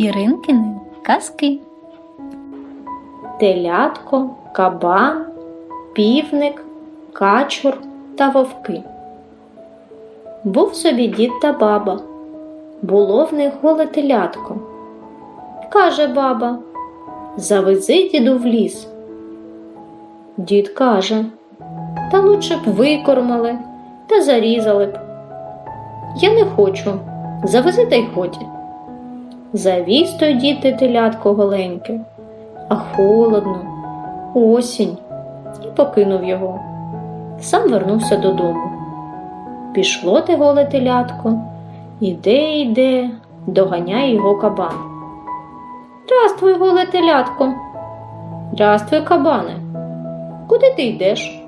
Іринкини казки. телятко, кабан, півник, качур та вовки. Був собі дід та баба. Було в них голе телятко. Каже баба, завези діду в ліс. Дід каже, та лучше б викормали та зарізали б. Я не хочу, завези та й ході. Завіз той дід телятко голеньке, а холодно, осінь, і покинув його. Сам вернувся додому. Пішло те голе телятко, іде, іде, доганяє його кабан. Здравствуй, голе телятко. Здравствуй, кабане. Куди ти йдеш?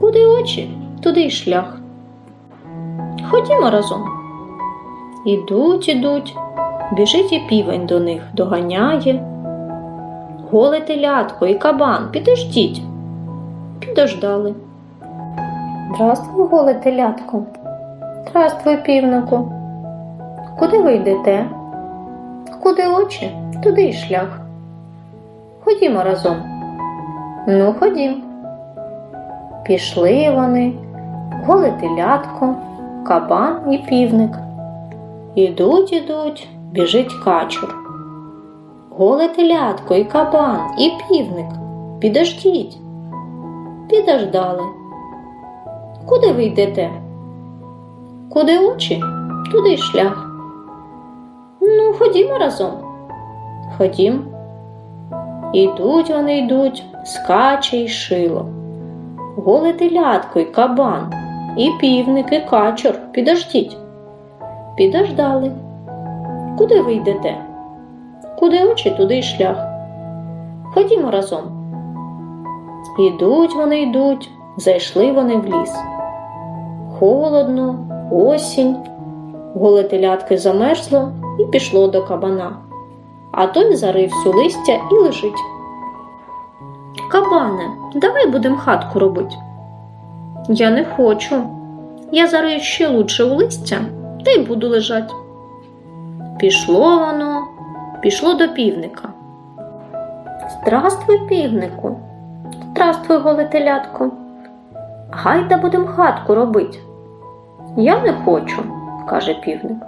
Куди очі, туди й шлях. Ходімо разом. Ідуть, ідуть, біжить і півень до них, доганяє. Голе телятко і кабан, підождіть. Підождали. Здравствуй, голе телятко. Здравствуй, півнику. Куди ви йдете? Куди очі, туди й шлях. Ходімо разом. Ну, ходім. Пішли вони, голе телятко, кабан і півник. Ідуть, ідуть, біжить качур. Голе телятко і кабан, і півник. Підождіть. Підождали. Куди ви йдете? Куди очі, туди й шлях. Ну, ходімо разом. Ходім. Ідуть вони йдуть, скаче й шило. Голе телятко й кабан, і півник, і качур. Підождіть. Підождали. Куди ви йдете? Куди очі, туди й шлях. Ходімо разом. Ідуть вони йдуть, зайшли вони в ліс. Холодно, осінь, голе телятки замерзло і пішло до кабана, а той зарив всю листя і лежить. Кабане, давай будем хатку робить. Я не хочу. Я зарию ще лучше у листя та й буду лежать. Пішло воно, пішло до півника. Здравствуй, півнику. Здравствуй, голе телятко. Гайда будем хатку робить. Я не хочу, каже півник.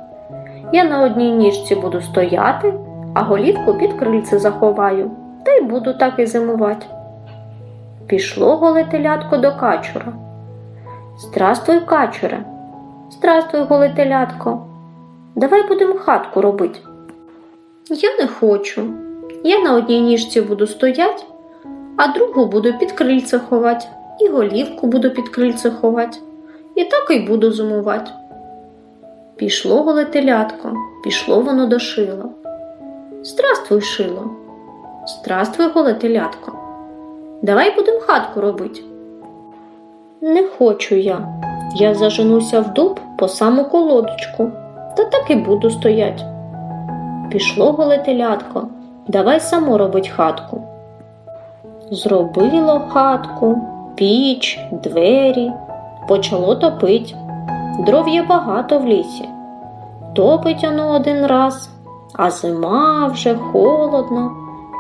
Я на одній ніжці буду стояти, а голівку під крильце заховаю, та й буду так і зимувати. Пішло голе телятко до качура. Здравствуй, качуре. Здравствуй, голе телятко. Давай будемо хатку робити. Я не хочу. Я на одній ніжці буду стоять, а другу буду під крильце ховати, і голівку буду під крильце ховати, і так і буду зимувати. Пішло голе телятко, пішло воно до шила. Здравствуй, шило. Здравствуй, голе телятко. Давай будемо хатку робити. Не хочу я. Я заженуся в дуб по саму колодочку, та так і буду стоять. Пішло голе телятко, давай само робить хатку. Зробило хатку, піч, двері, почало топить. Дров є багато в лісі. Топить оно один раз, а зима вже холодно,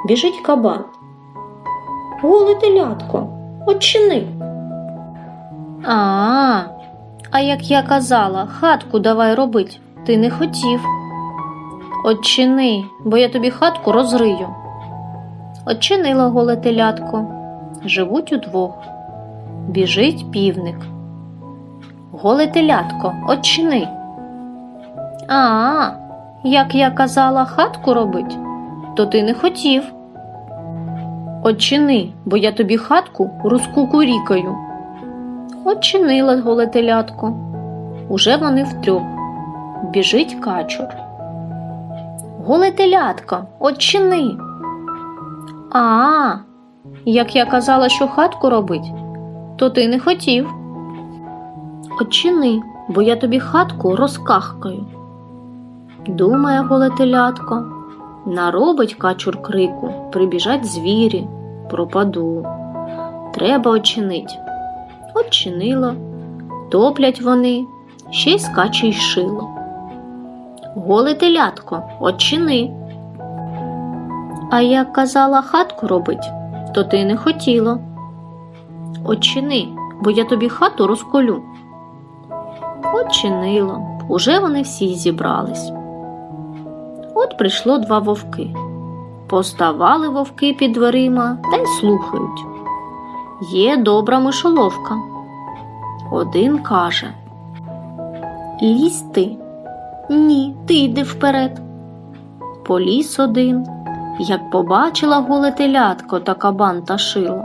біжить кабан. Голе телятко, очини. А, а як я казала, хатку давай робить, ти не хотів. Отчини, бо я тобі хатку розрию. Отчинила голе телятко. Живуть удвох. Біжить півник. Голе телятко, отчини. А, як я казала, хатку робить, то ти не хотів. Отчини, бо я тобі хатку розкукурікаю. Отчинила голе телятко. Уже вони втрьох. Біжить качур. Голе телятко, отчини. А, як я казала, що хатку робить, то ти не хотів. Отчини, бо я тобі хатку розкахкаю. Думає голе телятко, наробить качур крику, прибіжать звірі, пропаду. Треба очинить. Отчинила, топлять вони, ще й скаче й шило. Голе телятко, очини. А як казала хатку робить, то ти не хотіла. Очини, бо я тобі хату розколю. Очинило, уже вони всі зібрались. От прийшло два вовки. Поставали вовки під дверима та й слухають. Є добра мишоловка. Один каже Лізь ти. Ні, ти йди вперед. Поліз один, як побачила голе телятко та кабан та шило,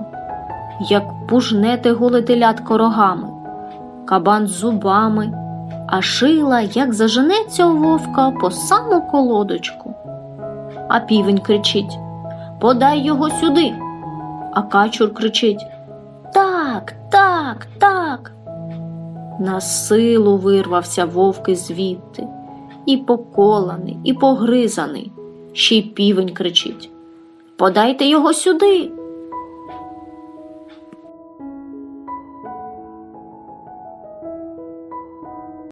як пужне те голе телятко рогами, кабан зубами, а шила, як заженеться у вовка по саму колодочку. А півень кричить Подай його сюди. А качур кричить Так, так, так. На силу вирвався вовки звідти, і поколаний, і погризаний. Ще й півень кричить Подайте його сюди.